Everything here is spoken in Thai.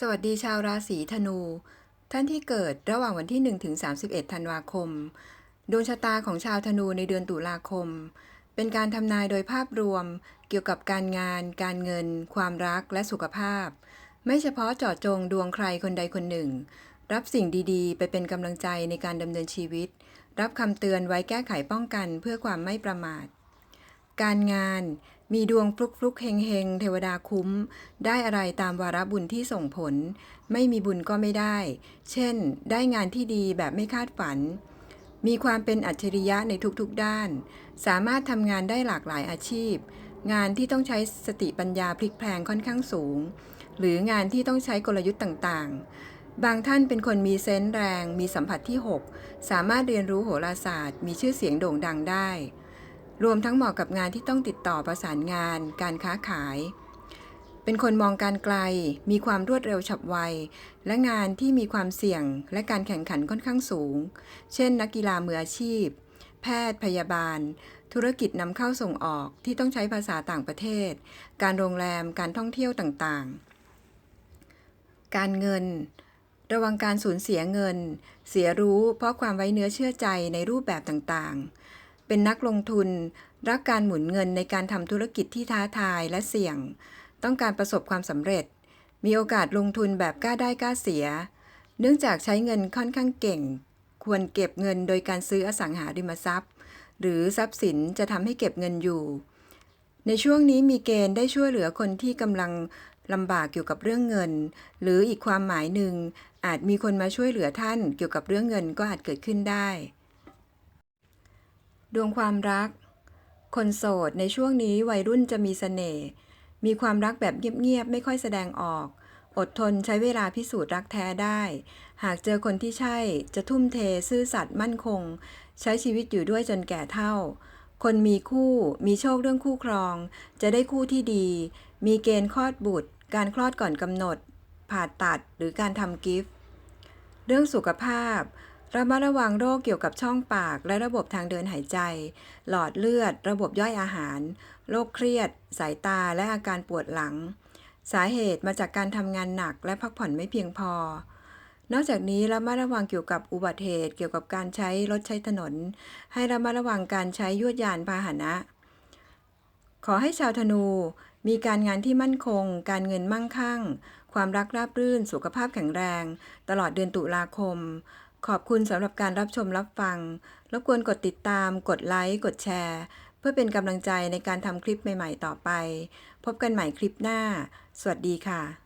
สวัสดีชาวราศีธนู ท่านที่เกิดระหว่างวันที่1ถึง31 ธันวาคม ดวงชะตาของชาวธนูในเดือนตุลาคม เป็นการทำนายโดยภาพรวม เกี่ยวกับการงาน การเงิน ความรักและสุขภาพ ไม่เฉพาะเจาะจงดวงใครคนใดคนหนึ่ง รับสิ่งดีๆ ไปเป็นกำลังใจในการดำเนินชีวิต รับคำเตือนไว้แก้ไขป้องกันเพื่อความไม่ประมาท การงาน มีดวงฟลุกฟลุกเฮงเฮงเทวดาคุ้ม ได้อะไรตามวาระบุญที่ส่งผล ไม่มีบุญก็ไม่ได้ เช่น ได้งานที่ดีแบบไม่คาดฝัน มีความเป็นอัจฉริยะในทุกๆด้าน สามารถทำงานได้หลากหลายอาชีพ งานที่ต้องใช้สติปัญญาพลิกแพลงค่อนข้างสูง หรืองานที่ต้องใช้กลยุทธ์ต่างๆบางท่านเป็นคนมีเซนส์แรง มีสัมผัสที่ 6 สามารถเรียนรู้โหราศาสตร์ มีชื่อเสียงโด่งดังได้ รวมทั้งเหมาะกับงานที่ต้องติดต่อประสานงาน การค้าขาย เป็นคนมองการไกล มีความรวดเร็วฉับไว และงานที่มีความเสี่ยงและการแข่งขันค่อนข้างสูง เช่น นักกีฬามืออาชีพ แพทย์พยาบาล ธุรกิจนำเข้าส่งออกที่ต้องใช้ภาษาต่างประเทศ การโรงแรม การท่องเที่ยวต่างๆ การเงินระวังการสูญเสียเงิน เสียรู้เพราะความไว้เนื้อเชื่อใจในรูปแบบต่างๆ เป็นนักลงทุน รักการหมุนเงินในการทำธุรกิจที่ท้าทายและเสี่ยง ต้องการประสบความสำเร็จ มีโอกาสลงทุนแบบกล้าได้กล้าเสีย เนื่องจากใช้เงินค่อนข้างเก่ง ควรเก็บเงินโดยการซื้ออสังหาริมทรัพย์ หรือทรัพย์สินจะทำให้เก็บเงินอยู่ ในช่วงนี้มีเกณฑ์ได้ช่วยเหลือคนที่กำลังลำบากเกี่ยวกับเรื่องเงิน หรืออีกความหมายหนึ่งอาจมีคนมาช่วยเหลือท่านเกี่ยวกับเรื่องเงินก็อาจเกิดขึ้นได้ ดวงความรัก คนโสดในช่วงนี้วัยรุ่นจะมีเสน่ห์มีความรักแบบเงียบๆไม่ค่อยแสดงออก อดทนใช้เวลาพิสูจน์รักแท้ได้ หากเจอคนที่ใช่จะทุ่มเทซื่อสัตย์มั่นคง ใช้ชีวิตอยู่ด้วยจนแก่เท่า คนมีคู่มีโชคเรื่องคู่ครอง จะได้คู่ที่ดี มีเกณฑ์คลอดบุตร การคลอดก่อนกำหนด ผ่าตัดหรือการทำกิฟต์เรื่องสุขภาพ ระมัดระวังโรคเกี่ยวกับช่องปาก และระบบทางเดินหายใจ หลอดเลือด ระบบย่อยอาหาร โรคเครียด สายตา และอาการปวดหลัง สาเหตุมาจากการทำงานหนักและพักผ่อนไม่เพียงพอ นอกจากนี้ระมัดระวังเกี่ยวกับอุบัติเหตุ เกี่ยวกับการใช้รถใช้ถนน ให้ระมัดระวังการใช้ยวดยานพาหนะ ขอให้ชาวธนูมีการงานที่มั่นคง การเงินมั่งคั่ง ความรักราบรื่น สุขภาพแข็งแรง ตลอดเดือนตุลาคม ขอบคุณสำหรับการรับชมรับฟัง รบกวนกดติดตาม กดไลค์ กดแชร์ เพื่อเป็นกำลังใจในการทำคลิปใหม่ ๆ ต่อไป พบกันใหม่คลิปหน้า สวัสดีค่ะ